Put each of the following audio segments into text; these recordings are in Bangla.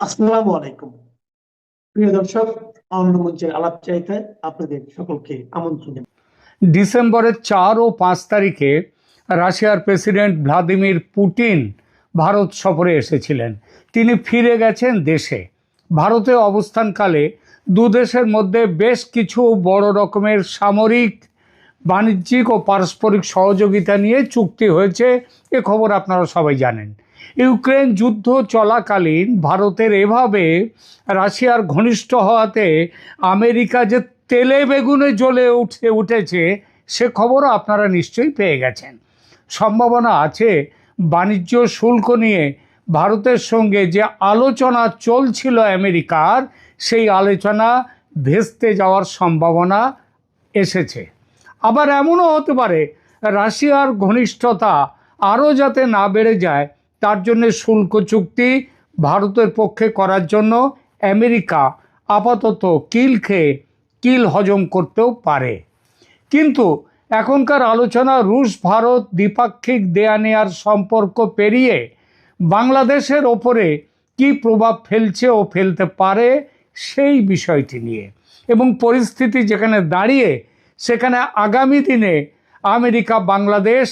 আসসালামু আলাইকুম। প্রিয় দর্শক মঞ্চের আলাপ চাইতে আপনাদের সকলকে আমন্ত্রণ ডিসেম্বরের চার ও পাঁচ তারিখে রাশিয়ার প্রেসিডেন্ট ভ্লাদিমির পুতিন ভারত সফরে এসেছিলেন। তিনি ফিরে গেছেন দেশে। ভারতে অবস্থানকালে দু দেশের মধ্যে বেশ কিছু বড় রকমের সামরিক, বাণিজ্যিক ও পারস্পরিক সহযোগিতা নিয়ে চুক্তি হয়েছে। এ খবর আপনারা সবাই জানেন। ইউক্রেন যুদ্ধ চলাকালীন ভারতের এভাবে রাশিয়ার ঘনিষ্ঠ হওয়াতে আমেরিকা যে তেলে বেগুনে জ্বলে উঠে, উঠেছে, সে খবরও আপনারা নিশ্চয়ই পেয়ে গেছেন। সম্ভাবনা আছে বাণিজ্য শুল্ক নিয়ে ভারতের সঙ্গে যে আলোচনা চলছিল আমেরিকার, সেই আলোচনা ভেস্তে যাওয়ার সম্ভাবনা এসেছে। আবার এমনও হতে পারে, রাশিয়ার ঘনিষ্ঠতা আরও যাতে না বেড়ে যায় তার জন্য শুল্ক চুক্তি ভারতের পক্ষে করার জন্য আমেরিকা আপাতত কিল খেয়ে কিল হজম করতেও পারে। কিন্তু এখনকার আলোচনা রুশ, ভারত দ্বিপাক্ষিক দেয়া নেয়ার সম্পর্ক পেরিয়ে বাংলাদেশের ওপরে কি প্রভাব ফেলছে ও ফেলতে পারে সেই বিষয়টি নিয়ে এবং পরিস্থিতি যেখানে দাঁড়িয়ে সেখানে আগামী দিনে আমেরিকা বাংলাদেশ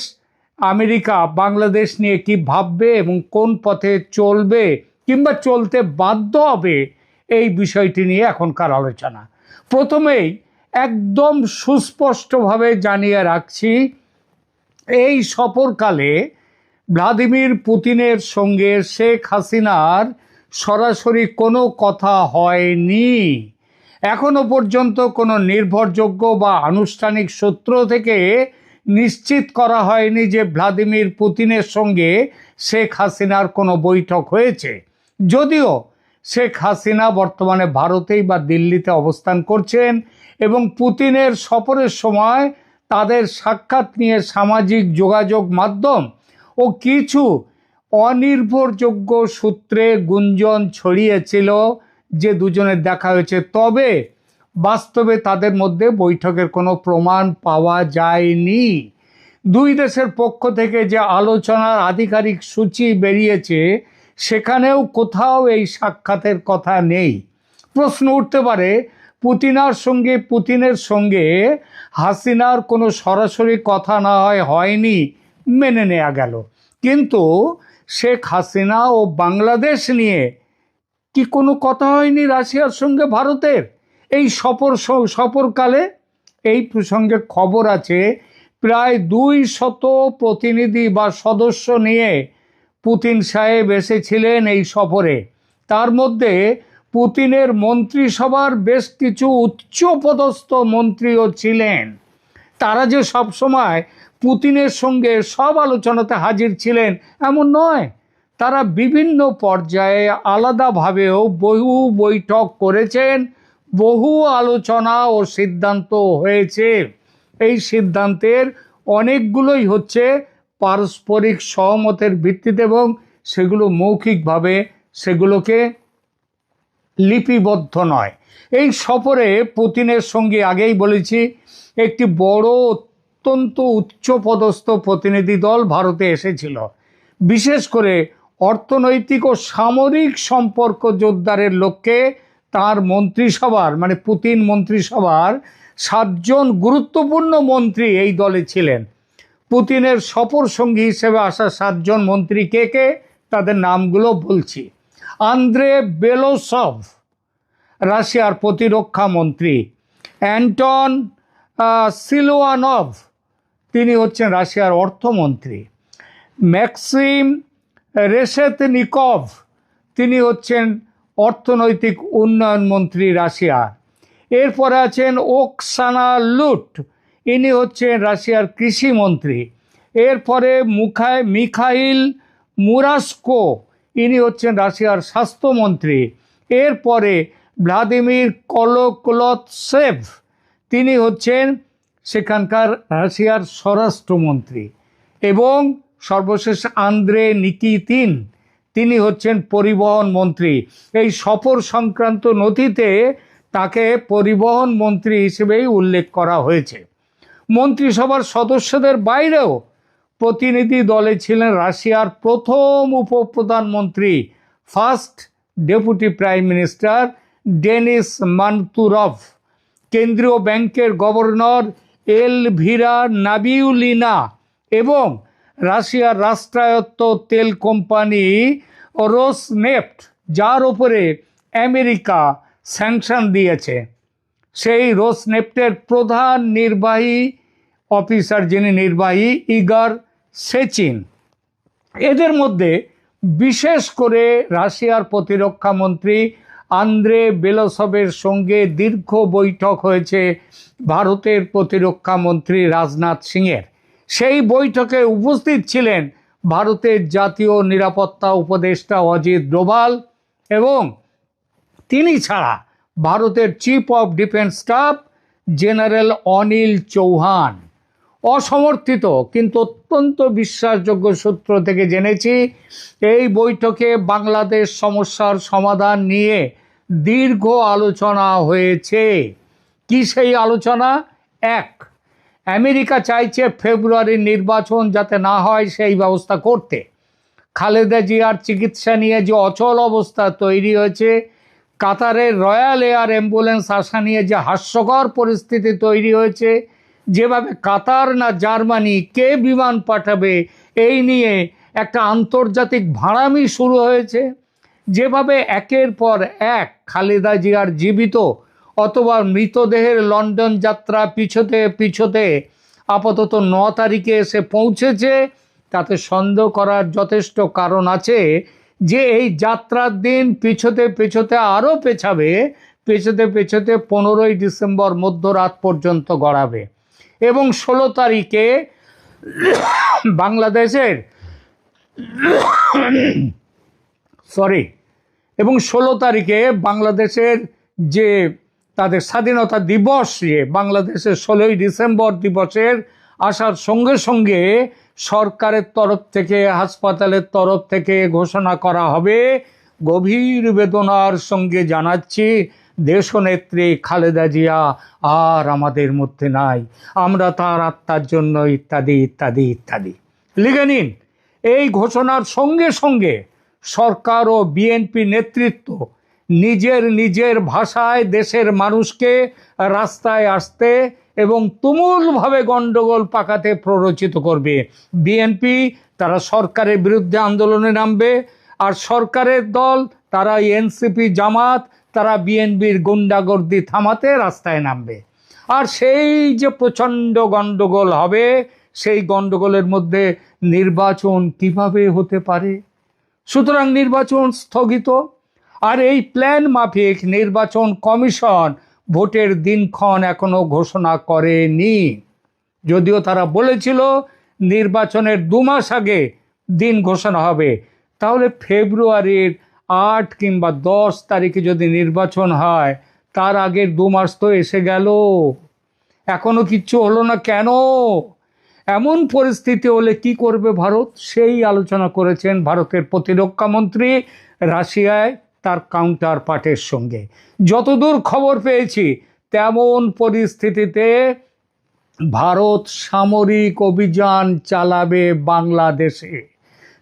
আমেরিকা, বাংলাদেশ নিয়ে কি ভাববে এবং কোন পথে চলবে কিংবা চলতে বাধ্য হবে এই বিষয়টি নিয়ে এখনকার আলোচনা। প্রথমেই একদম সুস্পষ্টভাবে জানিয়ে রাখছি, এই সফরকালে ভ্লাদিমির পুতিনের সঙ্গে শেখ হাসিনার সরাসরি কোনো কথা হয়নি। এখনও পর্যন্ত কোনো নির্ভরযোগ্য বা আনুষ্ঠানিক সূত্র থেকে নিশ্চিত করা হয়নি যে ভ্লাদিমির পুতিনের সঙ্গে শেখ হাসিনার কোনো বৈঠক হয়েছে। যদিও শেখ হাসিনা বর্তমানে ভারতেই বা দিল্লিতে অবস্থান করছেন এবং পুতিনের সফরের সময় তাদের সাক্ষাৎ নিয়ে সামাজিক যোগাযোগ মাধ্যম ও কিছু অনির্ভরযোগ্য সূত্রে গুঞ্জন ছড়িয়েছিল যে দুজনের দেখা হয়েছে। তবে বাস্তবে তাদের মধ্যে বৈঠকের কোনো প্রমাণ পাওয়া যায়নি। দুই দেশের পক্ষ থেকে যে আলোচনার আধিকারিক সূচি বেরিয়েছে, সেখানেও কোথাও এই সাক্ষাতের কথা নেই। প্রশ্ন উঠতে পারে, পুতিনার সঙ্গে পুতিনের সঙ্গে হাসিনার কোনো সরাসরি কথা না হয়, হয়নি, মেনে নেওয়া গেল। কিন্তু শেখ হাসিনা ও বাংলাদেশ নিয়ে কি কোনো কথা হয়নি রাশিয়ার সঙ্গে ভারতের? এই সফর সফরকালে এই প্রসঙ্গে খবর আছে, প্রায় দুই শত প্রতিনিধি বা সদস্য নিয়ে পুতিন সাহেব এসেছিলেন এই সফরে। তার মধ্যে পুতিনের মন্ত্রিসভার বেশ কিছু উচ্চপদস্থ মন্ত্রীও ছিলেন। তারা যে সবসময় পুতিনের সঙ্গে সব আলোচনাতে হাজির ছিলেন, এমন নয়। তারা বিভিন্ন পর্যায়ে আলাদাভাবেও বহু বৈঠক করেছেন বহু আলোচনা ও সিদ্ধান্ত হয়েছে। এই সিদ্ধান্তের অনেকগুলোই হচ্ছে পারস্পরিক সহমতের ভিত্তিতে এবং সেগুলো মৌখিকভাবে সেগুলোকে লিপিবদ্ধ নয়। এই সফরে পুতিনের সঙ্গে আগেই বলেছি, একটি বড়, অত্যন্ত উচ্চপদস্থ প্রতিনিধি দল ভারতে এসেছিল। বিশেষ করে অর্থনৈতিক ও সামরিক সম্পর্ক জোরদারের লক্ষ্যে তার মন্ত্রিসভার মানে পুতিন মন্ত্রিসভার সাতজন গুরুত্বপূর্ণ মন্ত্রী এই দলে ছিলেন। পুতিনের সফর সঙ্গী হিসেবে আসা সাতজন মন্ত্রী কে কে? তাদের নামগুলো বলছি। আন্দ্রে বেলোসভ, রাশিয়ার প্রতিরক্ষা মন্ত্রী। অ্যান্টন সিলোয়ানভ, তিনি হচ্ছেন রাশিয়ার অর্থমন্ত্রী। ম্যাক্সিম রেশেতনিকভ, তিনি হচ্ছেন অর্থনৈতিক উন্নয়ন মন্ত্রী রাশিয়ার এরপরে আছেন ওকসানা লুট। ইনি হচ্ছেন রাশিয়ার কৃষিমন্ত্রী এরপরে মুখায় মিখাইল মুরাস্কো। ইনি হচ্ছেন রাশিয়ার স্বাস্থ্যমন্ত্রী এরপরে ভ্লাদিমির কলোকলতসেভ তিনি হচ্ছেন সেখানকার রাশিয়ার স্বরাষ্ট্রমন্ত্রী। এবং সর্বশেষ আন্দ্রে নিকিতিন। তিনি হচ্ছেন পরিবহন মন্ত্রী। এই সফর সংক্রান্ত নথিতে তাকে পরিবহন মন্ত্রী হিসেবেই উল্লেখ করা হয়েছে। মন্ত্রিসভার সদস্যদের বাইরেও প্রতিনিধি দলে ছিলেন রাশিয়ার প্রথম উপপ্রধানমন্ত্রী, first deputy prime minister Denis Manturov. কেন্দ্রীয় ব্যাংকের গভর্নর এলভিরা নাবিউলিনা এবং রাশিয়ার রাষ্ট্রায়ত্ত তেল কোম্পানি রোসনেফট, যার ওপরে আমেরিকা স্যাংশন দিয়েছে। সেই রোসনেফটের প্রধান নির্বাহী অফিসার যিনি নির্বাহী, ইগার সেচিন। এদের মধ্যে বিশেষ করে রাশিয়ার প্রতিরক্ষা মন্ত্রী আন্দ্রে বেলসবের সঙ্গে দীর্ঘ বৈঠক হয়েছে ভারতের প্রতিরক্ষা মন্ত্রী রাজনাথ সিংয়ের। সেই বৈঠকে উপস্থিত ছিলেন ভারতের জাতীয় নিরাপত্তা উপদেষ্টা অজিত ডোভাল এবং তিনি ছাড়া ভারতের chief of defence staff general Anil Chauhan. অসমর্থিত কিন্তু অত্যন্ত বিশ্বাসযোগ্য সূত্র থেকে জেনেছি, এই বৈঠকে বাংলাদেশ সমস্যার সমাধান নিয়ে দীর্ঘ আলোচনা হয়েছে। কি সেই আলোচনা? এক আমেরিকা চাইছে ফেব্রুয়ারির নির্বাচন যাতে না হয় সেই ব্যবস্থা করতে। খালেদা জিয়ার চিকিৎসা নিয়ে যে অচল অবস্থা তৈরি হয়েছে কাতারের রয়্যাল এয়ার অ্যাম্বুলেন্স আসা নিয়ে যে হাস্যকর পরিস্থিতি তৈরি হয়েছে, যেভাবে কাতার না জার্মানি কে বিমান পাঠাবে, এই নিয়ে একটা আন্তর্জাতিক ভাড়ামি শুরু হয়েছে। যেভাবে একের পর এক খালেদা জিয়ার জীবিত অথবা মৃতদেহের লন্ডন যাত্রা পিছতে পিছোতে আপাতত ন তারিখে এসে পৌঁছেছে। তাতে সন্দেহ করার যথেষ্ট কারণ আছে যে এই যাত্রার দিন পিছতে পিছোতে আরও পেছাবে, পেছোতে পেছোতে পনেরোই ডিসেম্বর মধ্যরাত পর্যন্ত গড়াবে। এবং ষোলো তারিখে বাংলাদেশের সরি, এবং ষোলো তারিখে বাংলাদেশের যে তাদের স্বাধীনতা দিবস যে বাংলাদেশের ষোলোই ডিসেম্বর দিবসের আসার সঙ্গে সঙ্গে সরকারের তরফ থেকে, হাসপাতালের তরফ থেকে ঘোষণা করা হবে। গভীর বেদনার সঙ্গে জানাচ্ছি, দেশনেত্রী খালেদা জিয়া আর আমাদের মধ্যে নাই। আমরা তার আত্মার জন্য ইত্যাদি ইত্যাদি ইত্যাদি। লিখে নিন, এই ঘোষণার সঙ্গে সঙ্গে সরকার ও বিএনপি নেতৃত্ব নিজের নিজের ভাষায় দেশের মানুষকে রাস্তায় আসতে এবং তুমুলভাবে গণ্ডগোল পাকাতে প্ররোচিত করবে। বিএনপি তারা সরকারের বিরুদ্ধে আন্দোলনে নামবে আর সরকারের দল, তারা এনসিপি জামাত, তারা বিএনপির গুন্ডাগর্দি থামাতে রাস্তায় নামবে। আর সেই যে প্রচণ্ড গণ্ডগোল হবে, সেই গণ্ডগোলের মধ্যে নির্বাচন কীভাবে হতে পারে? সুতরাং নির্বাচন স্থগিত। আর এই প্ল্যান মাফিক নির্বাচন কমিশন ভোটের দিনক্ষণ এখনও ঘোষণা করেনি। যদিও তারা বলেছিল নির্বাচনের দু মাস আগে দিন ঘোষণা হবে, তাহলে ফেব্রুয়ারির আট কিংবা দশ তারিখে যদি নির্বাচন হয়, তার আগের দু মাস তো এসে গেল। এখনও কিচ্ছু হলো না কেন? এমন পরিস্থিতি হলে কি করবে ভারত? সেই আলোচনা করেছেন ভারতের প্রতিরক্ষা মন্ত্রী রাশিয়ায়। তার কাউন্টার পার্টের সঙ্গে। যতদূর খবর পেয়েছি, তেমন পরিস্থিতিতে ভারত সামরিক অভিযান চালাবে বাংলাদেশে।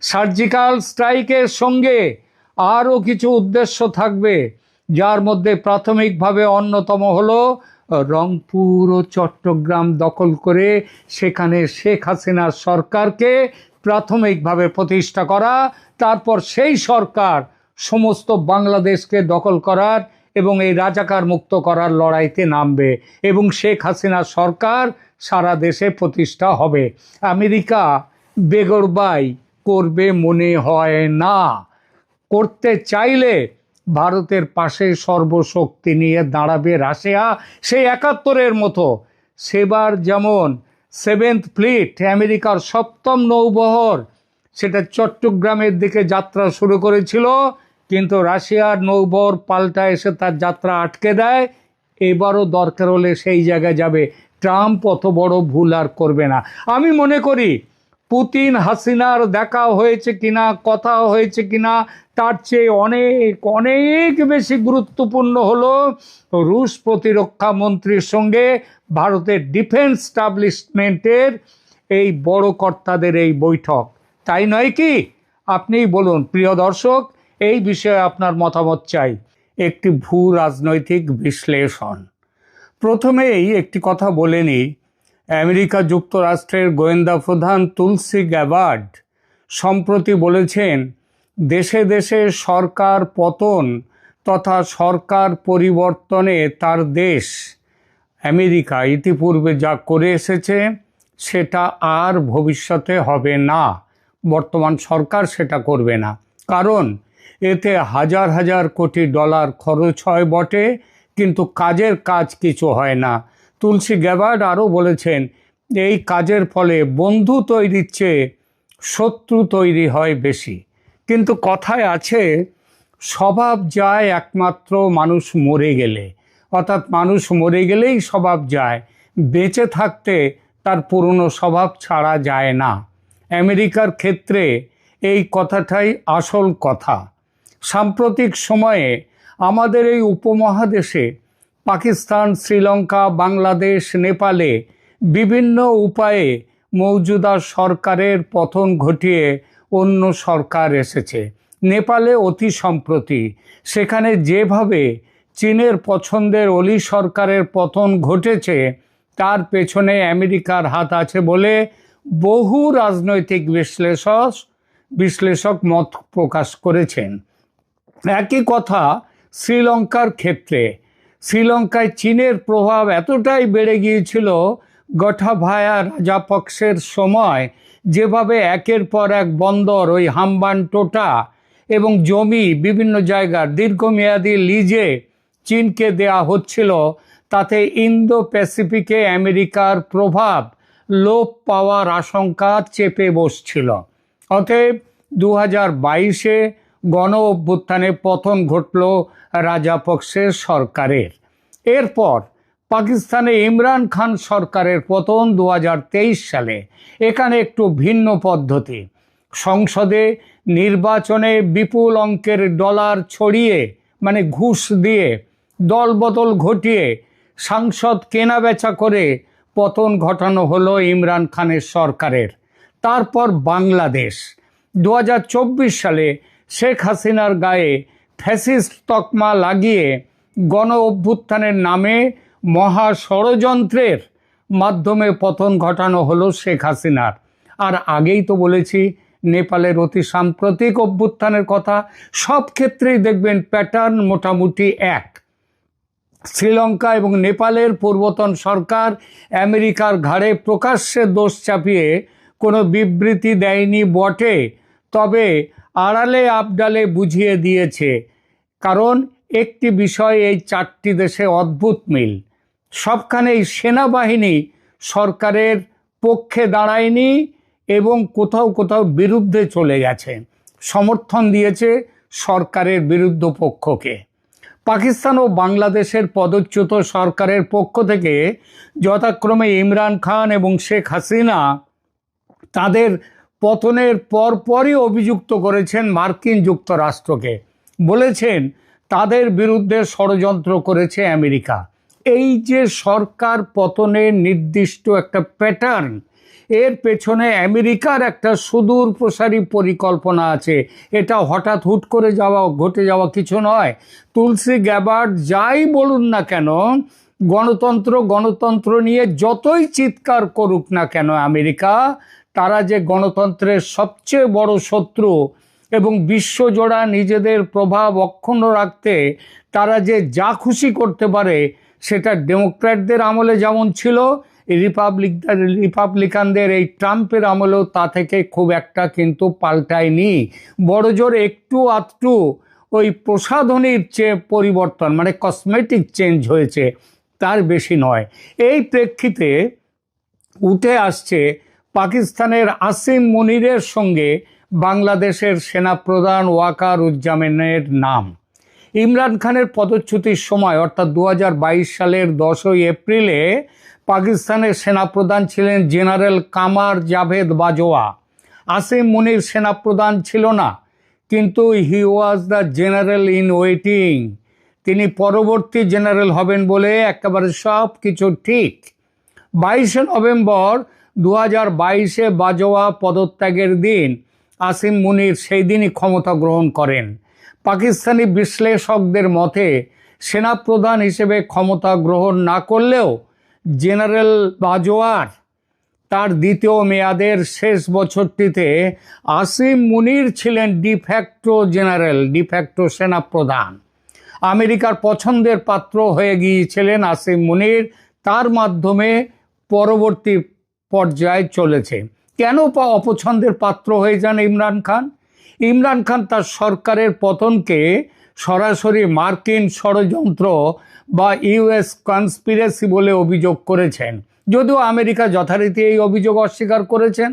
সার্জিক্যাল স্ট্রাইকের সঙ্গে আরও কিছু উদ্দেশ্য থাকবে, যার মধ্যে প্রাথমিকভাবে অন্যতম হলো রংপুর ও চট্টগ্রাম দখল করে সেখানে শেখ হাসিনার সরকারকে প্রাথমিকভাবে প্রতিষ্ঠা করা, তারপর সেই সরকার সমস্ত বাংলাদেশকে দখল করার এবং এই রাজাকার মুক্ত করার লড়াইতে নামবে এবং শেখ হাসিনা সরকার সারা দেশে প্রতিষ্ঠা হবে। আমেরিকা বেগরবাই করবে মনে হয় না। করতে চাইলে ভারতের পাশে সর্বশক্তি নিয়ে দাঁড়াবে রাশিয়া। সেই একাত্তরের মতো সেবার যেমন সেভেন্থ ফ্লিট, আমেরিকার সপ্তম নৌবহর, সেটা চট্টগ্রামের দিকে যাত্রা শুরু করেছিল। কিন্তু রাশিয়ার নৌবর পাল্টা এসে তার যাত্রা আটকে দেয়। এবারও দরকার হলে সেই জায়গায় যাবে। ট্রাম্প অত বড় ভুল আর করবে না। আমি মনে করি, পুতিন হাসিনার দেখা হয়েছে কিনা কথা হয়েছে কিনা, তার চেয়ে অনেক অনেক বেশি গুরুত্বপূর্ণ হলো রুশ প্রতিরক্ষা মন্ত্রীর সঙ্গে ভারতের ডিফেন্স স্টাবলিশমেন্টের এই বড় কর্তাদের এই বৈঠক। তাই নয় কি? আপনিই বলুন, প্রিয় দর্শক এই বিষয়ে আপনার মতামত চাই। একটি ভূ রাজনৈতিক বিশ্লেষণ। প্রথমেই একটি কথা বলে নিই। আমেরিকা যুক্তরাষ্ট্রের গোয়েন্দা প্রধান তুলসি গ্যাবার্ড সম্প্রতি বলেছেন, দেশে দেশে সরকার পতন তথা সরকার পরিবর্তনে তার দেশ আমেরিকা ইতিপূর্বে যা করে এসেছে, সেটা আর ভবিষ্যতে হবে না। বর্তমান সরকার সেটা করবে না। কারণ এতে হাজার হাজার কোটি ডলার খরচ হয় বটে, কিন্তু কাজের কাজ কিছু হয় না। তুলসী গ্যাবার্ড আরও বলেছেন, এই কাজের ফলে বন্ধু তৈরির চেয়ে শত্রু তৈরি হয় বেশি। কিন্তু কথায় আছে, স্বভাব যায় একমাত্র মানুষ মরে গেলে। অর্থাৎ মানুষ মরে গেলেই স্বভাব যায়, বেঁচে থাকতে তার পুরনো স্বভাব ছাড়া যায় না। আমেরিকার ক্ষেত্রে এই কথাটাই আসল কথা। সাম্প্রতিক সময়ে আমাদের এই উপমহাদেশে পাকিস্তান, শ্রীলঙ্কা, বাংলাদেশ, নেপালে বিভিন্ন উপায়ে মৌজুদা সরকারের পতন ঘটিয়ে অন্য সরকার এসেছে। নেপালে অতি সম্প্রতি সেখানে যেভাবে চীনের পছন্দের অলি সরকারের পতন ঘটেছে, তার পেছনে আমেরিকার হাত আছে বলে বহু রাজনৈতিক বিশ্লেষক বিশ্লেষক মত প্রকাশ করেছেন। একই কথা, শ্রীলঙ্কার ক্ষেত্রে। শ্রীলঙ্কায় চীনের প্রভাব এতটাই বেড়ে গিয়েছিল গঠাভায়া রাজাপক্ষের সময়, যেভাবে একের পর এক বন্দর, ওই হাম্বান টোটা এবং জমি বিভিন্ন জায়গার দীর্ঘমেয়াদী লিজে চীনকে দেয়া হচ্ছিল, তাতে ইন্দো প্যাসিফিকে আমেরিকার প্রভাব, লোপ পাওয়ার আশঙ্কা চেপে বসছিল। অতএব দু হাজার বাইশে গণ অভ্যুত্থানে পতন ঘটল রাজাপক্ষের সরকারের। এরপর পাকিস্তানে ইমরান খান সরকারের পতন দু হাজার তেইশ সালে। এখানে একটু ভিন্ন পদ্ধতি। সংসদে নির্বাচনে বিপুল অঙ্কের ডলার ছড়িয়ে মানে ঘুষ দিয়ে, দলবদল ঘটিয়ে সাংসদ কেনাবেচা করে পতন ঘটানো হলো ইমরান খানের সরকারের। তারপর বাংলাদেশ। দু হাজার চব্বিশ সালে শেখ হাসিনার গায়ে ফ্যাসিস্ট তকমা লাগিয়ে গণ অভ্যুত্থানের নামে মহা ষড়যন্ত্রের মাধ্যমে পতন ঘটানো হলো শেখ হাসিনার। আর আগেই তো বলেছি, নেপালের অতি সাম্প্রতিক অভ্যুত্থানের কথা, সব ক্ষেত্রেই দেখবেন প্যাটার্ন মোটামুটি এক। শ্রীলঙ্কা এবং নেপালের পূর্বতন সরকার আমেরিকার ঘাড়ে প্রকাশ্যে দোষ চাপিয়ে কোনো বিবৃতি দেয়নি বটে। তবে আড়ালে আবডালে বুঝিয়ে দিয়েছে। কারণ একটি বিষয় এই চারটি দেশে অদ্ভুত মিল। সবখানেই সেনাবাহিনী সরকারের পক্ষে দাঁড়ায়নি এবং কোথাও কোথাও বিরুদ্ধে চলে গেছে। সমর্থন দিয়েছে সরকারের বিরুদ্ধ পক্ষকে। পাকিস্তান ও বাংলাদেশের পদচ্যুত সরকারের পক্ষ থেকে যথাক্রমে ইমরান খান এবং শেখ হাসিনা তাদের পতনের পরপরই অভিযুক্ত করেছেন মার্কিন যুক্তরাষ্ট্রকে। বলেছেন, তাদের বিরুদ্ধে ষড়যন্ত্র করেছে আমেরিকা। এই যে সরকার পতনের নির্দিষ্ট একটা প্যাটার্ন, এর পেছনে আমেরিকার একটা সুদূর প্রসারী পরিকল্পনা আছে। এটা হঠাৎ হুট করে যাওয়া, ঘটে যাওয়া কিছু নয়। তুলসী গ্যাবার্ড যাই বলুন না কেন, গণতন্ত্র গণতন্ত্র নিয়ে যতই চিৎকার করুক না কেন আমেরিকা তারা যে গণতন্ত্রের সবচেয়ে বড় শত্রু এবং বিশ্বজোড়া নিজেদের প্রভাব অক্ষুণ্ণ রাখতে তারা যে যা খুশি করতে পারে, সেটা ডেমোক্র্যাটদের আমলে যেমন ছিল রিপাবলিক রিপাবলিকানদের এই ট্রাম্পের আমলেও তা থেকে খুব একটা কিন্তু পাল্টায়নি। বড় জোর একটু আধটু ওই প্রসাধনীর চেয়ে পরিবর্তন মানে কসমেটিক চেঞ্জ হয়েছে, তার বেশি নয়। এই প্রেক্ষিতে উঠে আসছে পাকিস্তানের আসিম মনিরের সঙ্গে বাংলাদেশের সেনাপ্রধান ওয়াকার উজ্জামানের নাম। ইমরান খানের পদচ্যুতির সময়, অর্থাৎ দু হাজার বাইশ সালের দশই এপ্রিলে, পাকিস্তানের সেনাপ্রধান ছিলেন জেনারেল কামার জাভেদ বাজোয়া আসিম মুনির সেনাপ্রধান ছিল না, কিন্তু he was the general in waiting. তিনি পরবর্তী জেনারেল হবেন বলে একেবারে সব কিছু ঠিক। বাইশে নভেম্বর দু হাজার বাইশে বাজোয়া পদত্যাগের দিন আসিম মুনির সেই দিনই ক্ষমতা গ্রহণ করেন। পাকিস্তানি বিশ্লেষকদের মতে, সেনাপ্রধান হিসেবে ক্ষমতা গ্রহণ না করলেও জেনারেল বাজোয়ার তার দ্বিতীয় মেয়াদের শেষ বছরটিতে আসিম মুনির ছিলেন ডিফ্যাক্টো জেনারেল ডিফ্যাক্টো সেনাপ্রধান। আমেরিকার পছন্দের পাত্র হয়ে গিয়েছিলেন আসিম মুনির। তার মাধ্যমে পরবর্তী পর্যায়ে চলেছে। কেন অপছন্দের পাত্র হয়ে যান ইমরান খান? ইমরান খান তার সরকারের পতনকে সরাসরি মার্কিন ষড়যন্ত্র বা ইউএস কনস্পিরেসি বলে অভিযোগ করেছেন। যদিও আমেরিকা যথারীতি এই অভিযোগ অস্বীকার করেছেন,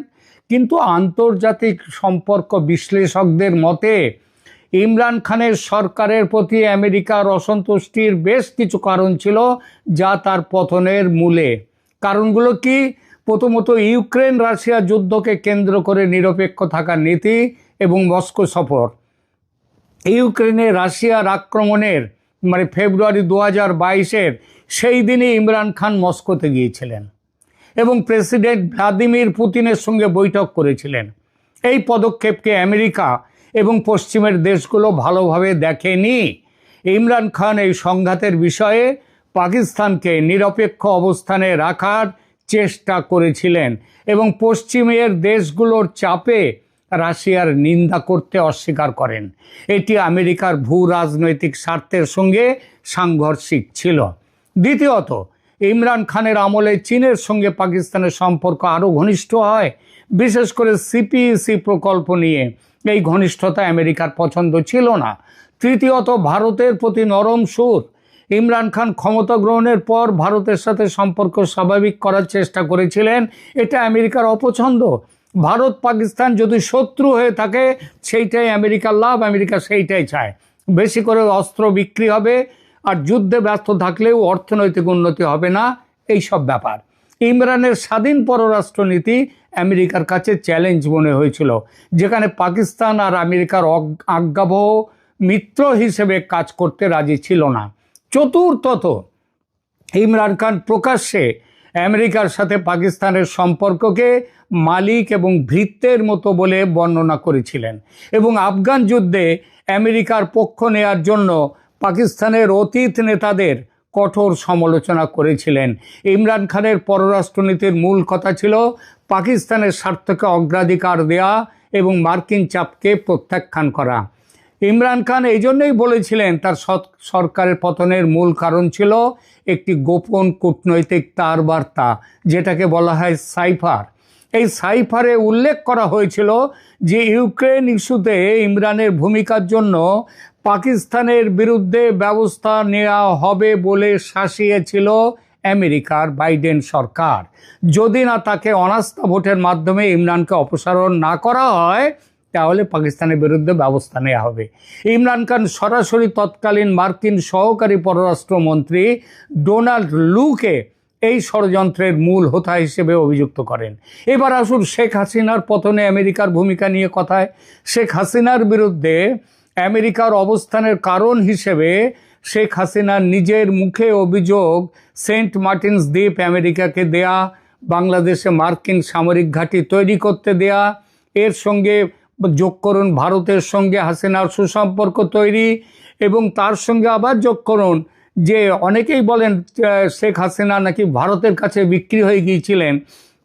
কিন্তু আন্তর্জাতিক সম্পর্ক বিশ্লেষকদের মতে ইমরান খানের সরকারের প্রতি আমেরিকার অসন্তুষ্টির বেশ কিছু কারণ ছিল যা তার পতনের মূলে। কারণগুলো কি? প্রথমত ইউক্রেন রাশিয়া যুদ্ধকে কেন্দ্র করে নিরপেক্ষ থাকার নীতি এবং মস্কো সফর। ইউক্রেনে রাশিয়ার আক্রমণের মানে ফেব্রুয়ারি দু হাজার বাইশের সেই দিনই ইমরান খান মস্কোতে গিয়েছিলেন এবং প্রেসিডেন্ট ভ্লাদিমির পুতিনের সঙ্গে বৈঠক করেছিলেন। এই পদক্ষেপকে আমেরিকা এবং পশ্চিমের দেশগুলো ভালোভাবে দেখেনি। ইমরান খান এই সংঘাতের বিষয়ে পাকিস্তানকে নিরপেক্ষ অবস্থানে রাখার চেষ্টা করেছিলেন এবং পশ্চিমের দেশগুলোর চাপে রাশিয়ার নিন্দা করতে অস্বীকার করেন। এটি আমেরিকার ভূ রাজনৈতিক স্বার্থের সঙ্গে সাংঘর্ষিক ছিল। দ্বিতীয়ত, ইমরান খানের আমলে চীনের সঙ্গে পাকিস্তানের সম্পর্ক আরও ঘনিষ্ঠ হয়। বিশেষ করে সিপিইসি প্রকল্প নিয়ে এই ঘনিষ্ঠতা আমেরিকার পছন্দ ছিল না। তৃতীয়ত, ভারতের প্রতি নরম সুর ইমরান খান ক্ষমতা গ্রহণের পর ভারতের সাথে সম্পর্ক স্বাভাবিক করার চেষ্টা করেছিলেন। এটা আমেরিকার অপছন্দ। ভারত পাকিস্তান যদি শত্রু হয়ে থাকে, সেইটাই আমেরিকার লাভ, আমেরিকা সেইটাই চায়। বেশি করে অস্ত্র বিক্রি হবে আর যুদ্ধে ব্যস্ত থাকলেও অর্থনৈতিক উন্নতি হবে না এই সব ব্যাপার। ইমরানের স্বাধীন পররাষ্ট্রনীতি আমেরিকার কাছে চ্যালেঞ্জ মনে হয়েছিল, যেখানে পাকিস্তান আর আমেরিকার আজ্ঞাবহ মিত্র হিসেবে কাজ করতে রাজি ছিল না। চতুর্থত, ইমরান খান প্রকাশ্যে আমেরিকার সাথে পাকিস্তানের সম্পর্ককে মালিক এবং ভৃত্যের মতো বলে বর্ণনা করেছিলেন এবং আফগান যুদ্ধে আমেরিকার পক্ষ নেয়ার জন্য পাকিস্তানের অতীত নেতাদের কঠোর সমালোচনা করেছিলেন। ইমরান খানের পররাষ্ট্রনীতির মূল কথা ছিল পাকিস্তানের স্বার্থকে অগ্রাধিকার দেয়া এবং মার্কিন চাপকে প্রত্যাখ্যান করা। ইমরান খান এই জন্যই বলেছিলেন, তার সরকারের পতনের মূল কারণ ছিল একটি গোপন কূটনৈতিক তার বার্তা যেটাকে বলা হয় সাইফার। এই সাইফারে উল্লেখ করা হয়েছিল যে ইউক্রেন ইস্যুতে ইমরানের ভূমিকার জন্য পাকিস্তানের বিরুদ্ধে ব্যবস্থা নেওয়া হবে বলে শাসিয়েছিল আমেরিকার বাইডেন সরকার। যদি না তাকে অনাস্থা ভোটের মাধ্যমে ইমরানকে অপসারণ না করা হয় তাহলে পাকিস্তানের বিরুদ্ধে ব্যবস্থা নেওয়া হবে। ইমরান খান সরাসরি তৎকালীন মার্কিন সহকারী পররাষ্ট্রমন্ত্রী ডোনাল্ড লুকে এই ষড়যন্ত্রের মূল হোতা হিসেবে অভিযুক্ত করেন। এবার আসুন শেখ হাসিনার পতনে আমেরিকার ভূমিকা নিয়ে কথায়। শেখ হাসিনার বিরুদ্ধে আমেরিকার অবস্থানের কারণ হিসেবে শেখ হাসিনার নিজের মুখে অভিযোগ সেন্ট মার্টিনস দ্বীপ আমেরিকাকে দেয়া, বাংলাদেশে মার্কিন সামরিক ঘাঁটি তৈরি করতে দেয়া, এর সঙ্গে যোগ করুন, ভারতের সঙ্গে হাসিনার সুসম্পর্ক তৈরি এবং তার সঙ্গে আবার যোগ করুন। যে অনেকেই বলেন শেখ হাসিনা নাকি ভারতের কাছে বিক্রি হয়ে গিয়েছিলেন।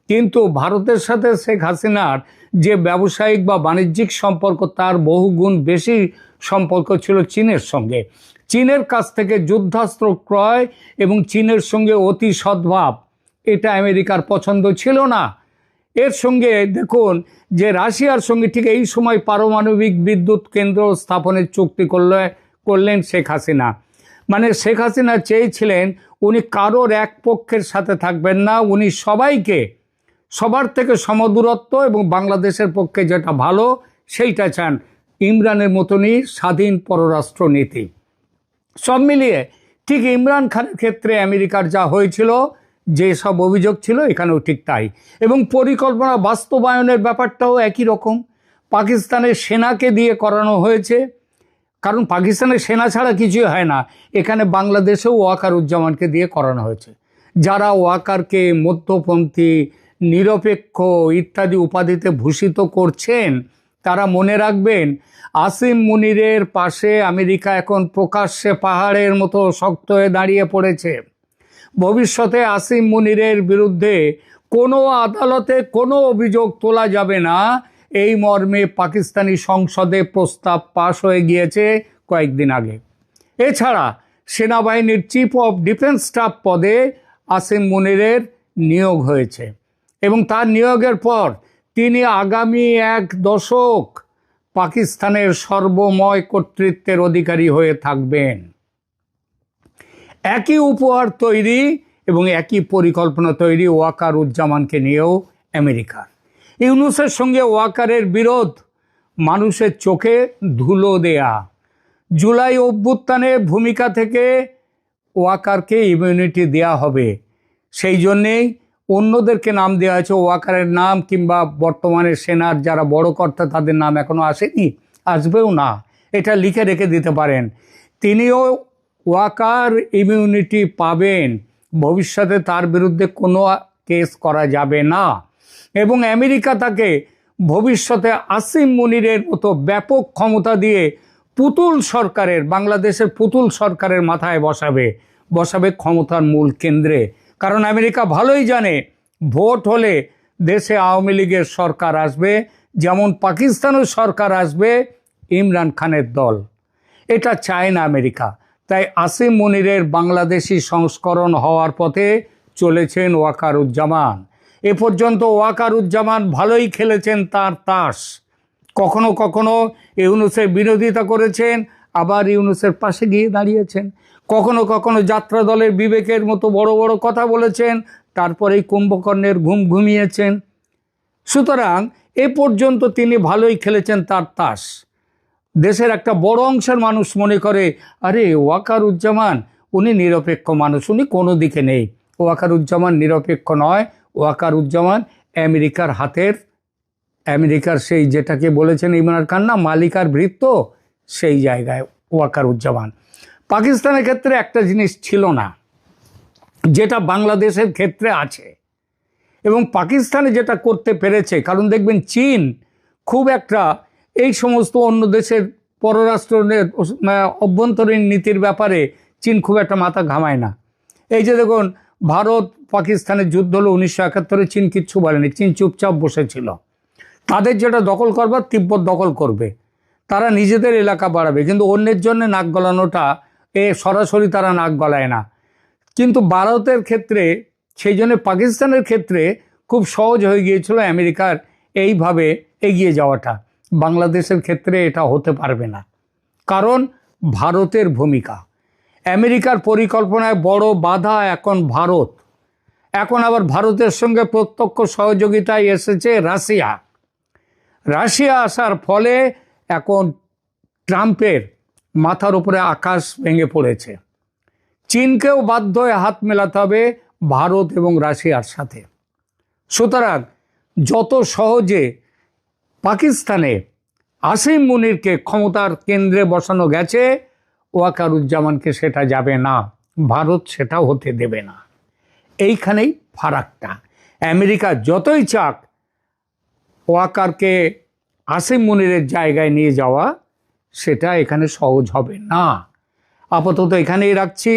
কিন্তু ভারতের সাথে শেখ হাসিনার যে ব্যবসায়িক বা বাণিজ্যিক সম্পর্ক, তার বহুগুণ বেশি সম্পর্ক ছিল চীনের সঙ্গে। চীনের কাছ থেকে যুদ্ধাস্ত্র ক্রয় এবং চীনের সঙ্গে অতি সদ্ভাব, এটা আমেরিকার পছন্দ ছিল না। এর সঙ্গে দেখুন যে রাশিয়ার সঙ্গে ঠিক এই সময় পারমাণবিক বিদ্যুৎ কেন্দ্র স্থাপনের চুক্তি করলে, করলেন শেখ হাসিনা। মানে শেখ হাসিনা চেয়েছিলেন উনি কারোর এক পক্ষের সাথে থাকবেন না, উনি সবাইকে, সবার থেকে সমদূরত্ব এবং বাংলাদেশের পক্ষে যেটা ভালো সেইটা চান। ইমরানের মতনই স্বাধীন পররাষ্ট্র নীতি। সব মিলিয়ে ঠিক ইমরান খানের ক্ষেত্রে আমেরিকার যা হয়েছিল যে সব অভিযোগ ছিল এখানেও ঠিক তাই। এবং পরিকল্পনা বাস্তবায়নের ব্যাপারটাও একই রকম। পাকিস্তানের সেনাকে দিয়ে করানো হয়েছে। কারণ পাকিস্তানের সেনা ছাড়া কিছুই হয় না। এখানে বাংলাদেশেও ওয়াকারুজ্জামানকে দিয়ে করানো হয়েছে। যারা ওয়াকারকে মধ্যপন্থী, নিরপেক্ষ ইত্যাদি উপাধিতে ভূষিত করছেন, তারা মনে রাখবেন, আসিম মুনিরের পাশে আমেরিকা এখন প্রকাশ্যে পাহাড়ের মতো শক্ত হয়ে দাঁড়িয়ে পড়েছে। ভবিষ্যতে আসিম মুনিরের বিরুদ্ধে কোনো আদালতে কোনো অভিযোগ তোলা যাবে না। এই মর্মে পাকিস্তানি সংসদে প্রস্তাব পাশ হয়ে গিয়েছে কয়েকদিন আগে। এছাড়া সেনাবাহিনীর চিফ অফ ডিফেন্স স্টাফ পদে আসিম মুনিরের নিয়োগ হয়েছে এবং তার নিয়োগের পর তিনি আগামী এক দশক পাকিস্তানের সর্বময় কর্তৃত্বের অধিকারী হয়ে থাকবেন। একই উপহার তৈরি এবং একই পরিকল্পনা তৈরি ওয়াকার উজ্জামানকে নিয়েও আমেরিকার ইউনুসের সঙ্গে ওয়াকারের বিরোধ, মানুষের চোখে ধুলো দেয়া। জুলাই অভ্যুত্থানে ভূমিকা থেকে ওয়াকারকে ইমিউনিটি দেয়া হবে। সেই জন্যেই অন্যদেরকে নাম দেওয়া হয়েছে ওয়াকারের নাম কিংবা বর্তমানে সেনার যারা বড় কর্তা তাদের নাম এখনও আসেনি, আসবেও না। এটা লিখে রেখে দিতে পারেন। তিনিও ওয়াকার ইমিউনিটি পাবেন। ভবিষ্যতে তার বিরুদ্ধে কোনো কেস করা যাবে না। এবং আমেরিকা তাকে ভবিষ্যতে আসিম মুনিরের মতো ব্যাপক ক্ষমতা দিয়ে পুতুল সরকারের, বাংলাদেশের পুতুল সরকারের মাথায় বসাবে। বসাবে ক্ষমতার মূল কেন্দ্রে। কারণ আমেরিকা ভালোই জানে, ভোট হলে দেশে আওয়ামী লীগের সরকার আসবে, যেমন পাকিস্তানের সরকার আসবে, ইমরান খানের দল। এটা চায় না আমেরিকা। তাই আসিম মনিরের বাংলাদেশি সংস্করণ হওয়ার পথে চলেছেন ওয়াকারুজ্জামান। এ পর্যন্ত ওয়াকারুজ্জামান ভালোই খেলেছেন তার তাস। কখনো কখনো ইউনুসের বিরোধিতা করেছেন, আবার ইউনুসের পাশে গিয়ে দাঁড়িয়েছেন। কখনো কখনো যাত্রা দলের বিবেকের মতো বড় বড় কথা বলেছেন, তারপরেই কুম্ভকর্ণের ঘুম ঘুমিয়েছেন। সুতরাং এ পর্যন্ত তিনি ভালোই খেলেছেন তার তাস। দেশের একটা বড় অংশের মানুষ মনে করে, আরে, ওয়াকারুজ্জামান, উনি নিরপেক্ষ মানুষ, উনি কোনো দিকে নেই। ওয়াকারুজ্জামান নিরপেক্ষ নয়, ওয়াকারুজ্জামান আমেরিকার হাতের, আমেরিকার সেই যেটাকে বলেছেন ইমরান খান, না মালিকার বৃত্ত, সেই জায়গায় ওয়াকারুজ্জামান। পাকিস্তানের ক্ষেত্রে একটা জিনিস ছিল না, যেটা বাংলাদেশের ক্ষেত্রে আছে। এবং পাকিস্তানে যেটা করতে পেরেছে, কারণ দেখবেন চীন খুব একটা এই সমস্ত অন্য দেশের পররাষ্ট্র অভ্যন্তরীণ নীতির ব্যাপারে চীন খুব একটা মাথা ঘামায় না। এই যে দেখুন, ভারত পাকিস্তানের যুদ্ধ হলো উনিশশো একাত্তরে চীন কিচ্ছু বলেনি, চীন চুপচাপ বসেছিল। তাদের যেটা দখল করবার, তিব্বত দখল করবে। তারা নিজেদের এলাকা বাড়াবে, কিন্তু অন্যের জন্য নাক গলানোটা, এ সরাসরি তারা নাক গলায় না। কিন্তু ভারতের ক্ষেত্রে, সেই জন্য পাকিস্তানের ক্ষেত্রে খুব সহজ হয়ে গিয়েছিল আমেরিকার এইভাবে এগিয়ে যাওয়াটা। বাংলাদেশের ক্ষেত্রে এটা হতে পারবে না। কারণ ভারতের ভূমিকা। আমেরিকার পরিকল্পনায় বড় বাধা এখন ভারত। এখন আবার ভারতের সঙ্গে প্রত্যক্ষ সহযোগিতায় এসেছে রাশিয়া। রাশিয়া আসার ফলে এখন ট্রাম্পের মাথার উপরে আকাশ ভেঙে পড়েছে। চীনকেও বাধ্য হয়ে হাত মেলাতে হবে ভারত এবং রাশিয়ার সাথে। সুতরাং যত সহজে পাকিস্তানে আসিম মুনিরকে ক্ষমতার কেন্দ্রে বসানো গেছে, ওয়াকারুজ্জামানকে সেটা যাবে না, ভারত সেটাও হতে দেবে না। এইখানেই ফারাকটা। আমেরিকা যতই চাক, ওয়াকারকে আসিম মুনিরের জায়গায় নিয়ে যাওয়া সেটা এখানে সহজ হবে না। আপাতত এখানেই রাখছি।